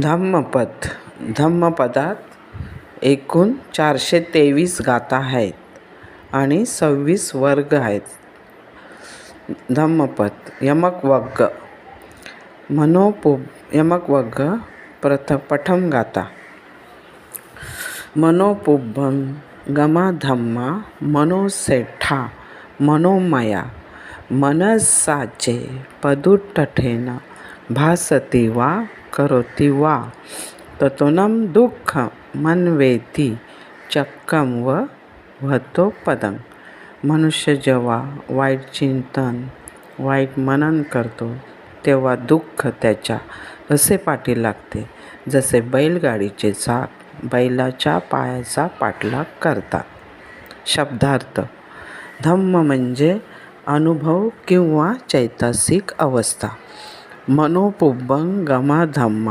धम्मपद. धम्मपदात एकूण चारशे तेवीस गाथा आहेत आणि सव्वीस वर्ग आहेत. धम्मपद यमकवग्ग. मनोपु यमकवग्ग प्रथ पठम गाथा. मनोपुब्भम गमा धम्मा मनोसेठा मनोमया मनसाचे पदुट्ठठेन भासती वा करोति वा? ततोनं दुःखमन्वेति चक्कम व? वहतो पदं। मनुष्य जेव्हा वाईट चिंतन वाईट मनन करतो तेव्हा दुःख त्याच्या असे पाठी लागते जसे बैलगाडीचे चाक बैलाच्या पायाचा पाठलाग करतात. शब्दार्थ धम्म म्हणजे अनुभव किंवा चैतसिक अवस्था. मनोपुब्बं गमधम्मा।